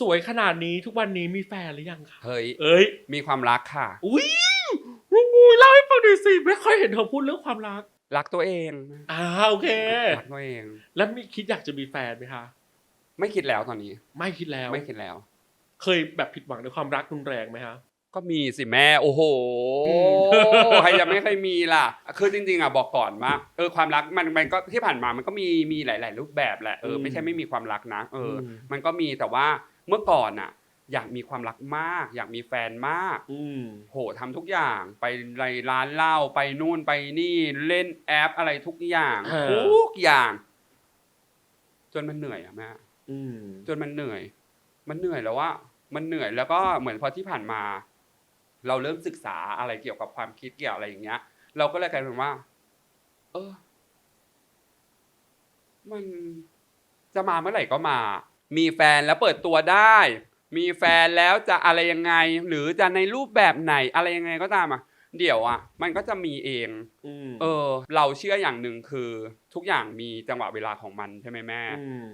สวยขนาดนี้ทุกวันนี้มีแฟนหรือยังคะเฮ้ย เอ้ย มีความรักค่ะ อุ้ยงูเล่าให้ฟังหน่อยสิไม่ค่อยเห็นเธอพูดเรื่องความรัก รักตัวเองอ่าโอเค รักตัวเอง แล้วมีคิดอยากจะมีแฟนไหมคะ ไม่คิดแล้วตอนนี้ ไม่คิดแล้ว ไม่คิดแล้ว เคยแบบผิดหวังในความรักรุนแรงไหมคะก็มีสิแม่ โอ้โหอืมใครจะไม่เคยมีล่ะ คือจริงๆอะบอกก่อนว่าเออความรักมันมันก็ที่ผ่านมามันก็มีมีหลาย ๆ รูปแบบแหละเออไม่ใช่ไม่มีความรักนะ เอออมมันก็มีแต่ว่า เมื่อก่อนอะอยากมีความรักมาก อยากมีแฟนมาก อืม โหทำทุกอย่างไปในร้านเหล้าไปนู่นไปนี่เล่นแอปอะไรทุกอย่างเออ ทุกอย่าง จนมันเหนื่อยอะแม่อืม จนมันเหนื่อย มันเหนื่อยแล้วว่า มันเหนื่อยแล้วก็เหมือนพอที่ผ่านมา เราเริ่มศึกษาอะไรเกี่ยวกับความคิดเกี่ยวอะไรอย่างเงี้ย เราก็เลยกลายเป็นว่า เออ มันจะมาเมื่อไหร่ก็มา มีแฟนแล้วเปิดตัวได้ มีแฟนแล้วจะอะไรยังไง หรือจะในรูปแบบไหนอะไรยังไงก็ตามอะเดี๋ยวอะมันก็จะมีเองอืมเออ เราเชื่ออย่างหนึ่งคือ ทุกอย่างมีจังหวะเวลาของมันใช่ไหมแม่อืม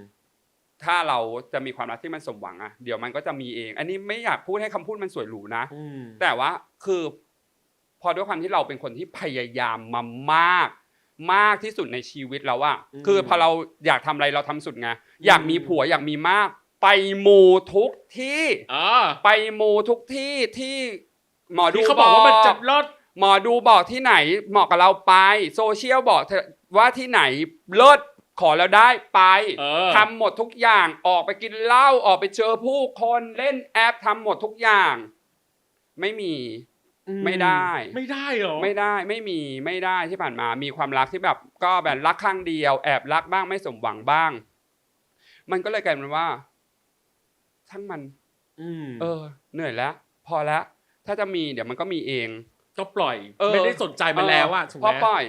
ถ้าเราจะมีความรักที่มันสมหวังอะเดี๋ยวมันก็จะมีเอง อันนี้ไม่อยากพูดให้คำพูดมันสวยหรูนะอืมแต่ว่าคือ พอด้วยความที่เราเป็นคนที่พยายามมามาก มากที่สุดในชีวิตแล้วอะคือพอเราอยากทำอะไรเราทำสุดไงอยากมีผัวอยากมีมาก ไปมูทุกที่อ่าไปมูทุกที่ที่หมอดูที่เขาบอกว่ามันจะรอด หมอดูบอกที่ไหนเหมาะกับเราไป โซเชียลบอกเธอว่าที่ไหนเลิศขอแล้วได้ไป เออ ทำหมดทุกอย่างออกไปกินเหล้าออกไปเจอผู้คนเล่นแอปทำหมดทุกอย่าง ไม่มีอื ไม่ได้ไม่ได้เหรอไม่ได้ไม่มีไม่ได้ที่ผ่านมา มีความรักที่แบบ ก็แบบรักครั้งเดียวแอบรักบ้างไม่สมหวังบ้าง มันก็เลยกลายเป็นว่าช่างมันอืมเออ เหนื่อยแล้ว พอแล้วถ้าจะมีเดี๋ยวมันก็มีเอง ก็ปล่อยเออไม่ได้สนใจมันแล้วอะถูกพอไหมปล่อย